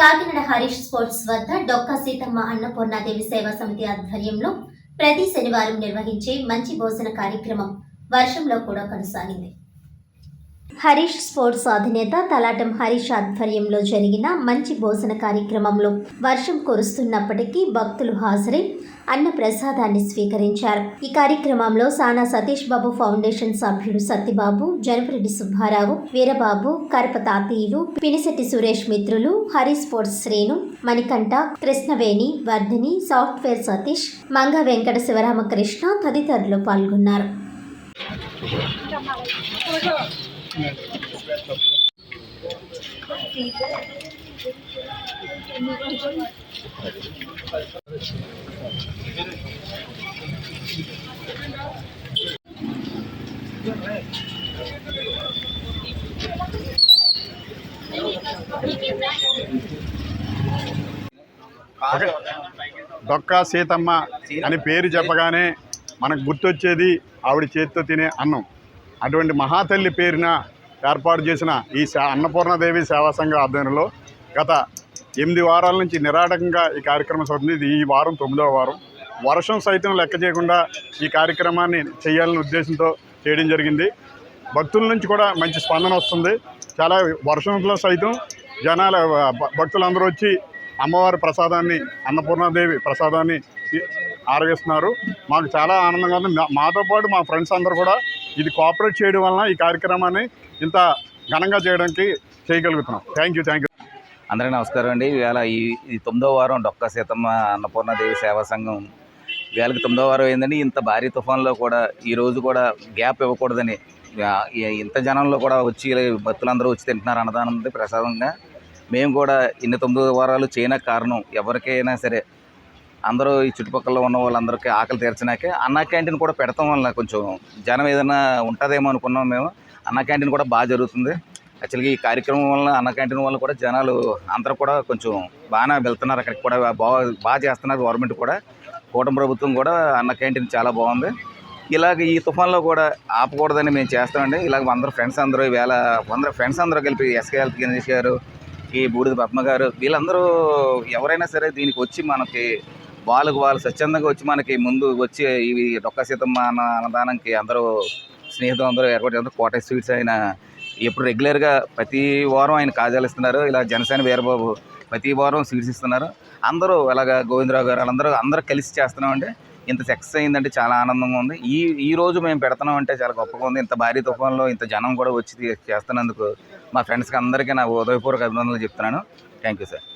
Kakinada Harish sports వద్ద డొక్కా సీతమ్మ అన్నపూర్ణాదేవి సేవా సమితి ఆధ్వర్యంలో ప్రతి శనివారం నిర్వహించే మంచి భోజన కార్యక్రమం వర్షంలో కూడా కొనసాగింది. హరీష్ స్పోర్ట్స్ అధినేత తలాటం హరీష్ ఆధ్వర్యంలో జరిగిన మంచి భోజన కార్యక్రమంలో వర్షం కురుస్తున్నప్పటికీ భక్తులు హాజరై అన్న ప్రసాదాన్ని స్వీకరించారు. ఈ కార్యక్రమంలో సానా సతీష్ బాబు ఫౌండేషన్ సభ్యుడు సత్యబాబు జనపరెడ్డి సుబ్బారావు వీరబాబు కరప తాతయ్యలు పినిశెట్టి సురేష్ మిత్రులు హరి స్పోర్ట్స్ శ్రేణు మణికంఠ కృష్ణవేణి వర్ధిని సాఫ్ట్వేర్ సతీష్ మంగ వెంకట శివరామకృష్ణ తదితరులు పాల్గొన్నారు. డొక్కా సీతమ్మ అని పేరు చెప్పగానే మనకు గుర్తొచ్చేది ఆవిడ చేతితో తినే అన్నం. అటువంటి మహాతల్లి పేరున ఏర్పాటు చేసిన ఈ అన్నపూర్ణదేవి సేవా సంఘ ఆధ్వర్యంలో గత ఎనిమిది వారాల నుంచి నిరాటకంగా ఈ కార్యక్రమం సాగుతుంది. ఇది ఈ వారం తొమ్మిదవ వారం. వర్షం సైతం లెక్క చేయకుండా ఈ కార్యక్రమాన్ని చేయాలనే ఉద్దేశంతో చేయడం జరిగింది. భక్తుల నుంచి కూడా మంచి స్పందన వస్తుంది. చాలా వర్షంలో సైతం జనాల భక్తులందరూ వచ్చి అమ్మవారి ప్రసాదాన్ని అన్నపూర్ణాదేవి ప్రసాదాన్ని ఆరగిస్తున్నారు మాకు చాలా ఆనందంగా ఉంది. మా- మాతో పాటు మా ఫ్రెండ్స్ అందరూ కూడా ఇది కోఆపరేట్ చేయడం వలన ఈ కార్యక్రమాన్ని ఇంత ఘనంగా చేయడానికి చేయగలుగుతున్నాం. థ్యాంక్ యూ థ్యాంక్ యూ అందరికీ నమస్కారం అండి. ఇవాళ ఈ ఈ తొమ్మిదో వారం డొక్కా సీతమ్మ అన్నపూర్ణాదేవి సేవా సంఘం. వేళకి తొమ్మిదో వారం ఏంటండి ఇంత భారీ తుఫాన్లో కూడా ఈరోజు కూడా గ్యాప్ ఇవ్వకూడదని ఇంత జనంలో కూడా వచ్చి భక్తులందరూ వచ్చి తింటున్నారు అన్నదానం ప్రసాదంగా. మేము కూడా ఇన్ని తొమ్మిదో వారాలు చేయడానికి కారణం ఎవరికైనా సరే అందరూ ఈ చుట్టుపక్కల ఉన్న వాళ్ళందరికీ ఆకలి తీర్చినాకే అన్న క్యాంటీన్ కూడా పెడతాం వల్ల కొంచెం జనం ఏదైనా ఉంటుందేమో అనుకున్నాం మేము. అన్న క్యాంటీన్ కూడా బాగా జరుగుతుంది. యాక్చువల్గా ఈ కార్యక్రమం వల్ల అన్న క్యాంటీన్ వల్ల కూడా జనాలు అందరూ కూడా కొంచెం బాగానే వెళ్తున్నారు అక్కడికి కూడా బాగా బాగా చేస్తున్నారు గవర్నమెంట్ కూడా. కూటమి ప్రభుత్వం కూడా అన్న క్యాంటీన్ చాలా బాగుంది. ఇలాగ ఈ తుఫాన్లో కూడా ఆపకూడదని మేము చేస్తామండి. ఇలాగ అందరూ ఫ్రెండ్స్ అందరూ ఈవేళ అందరూ ఫ్రెండ్స్ అందరూ కలిపి ఎస్కే హెల్త్ గణేష్ గారు ఈ బూడిద పద్మ గారు వీళ్ళందరూ ఎవరైనా సరే దీనికి వచ్చి మనకి వాళ్ళకు వాళ్ళు స్వచ్ఛందంగా వచ్చి మనకి ముందు వచ్చి ఇవి డొక్క సీతమ్మ అన్న అన్నదానంకి అందరూ స్నేహితులు అందరూ ఏర్పాటు చేస్తారు. కోట స్వీట్స్ ఆయన ఎప్పుడు రెగ్యులర్గా ప్రతి వారం ఆయన కాజాలు ఇస్తున్నారు. ఇలా జనసేన వీరబాబు ప్రతి వారం స్వీట్స్ ఇస్తున్నారు. అందరూ అలాగా గోవిందరావు గారు వాళ్ళందరూ అందరూ కలిసి చేస్తున్నామండి ఇంత సక్సెస్ అయిందంటే చాలా ఆనందంగా ఉంది. ఈ ఈ రోజు మేము పెడుతున్నాం అంటే చాలా గొప్పగా ఉంది. ఇంత భారీ తుఫాన్లో ఇంత జనం కూడా వచ్చి చేస్తున్నందుకు మా ఫ్రెండ్స్కి అందరికీ నా ఉదయపూర్వక అభినందనలు చెప్తున్నాను. Thank you sir.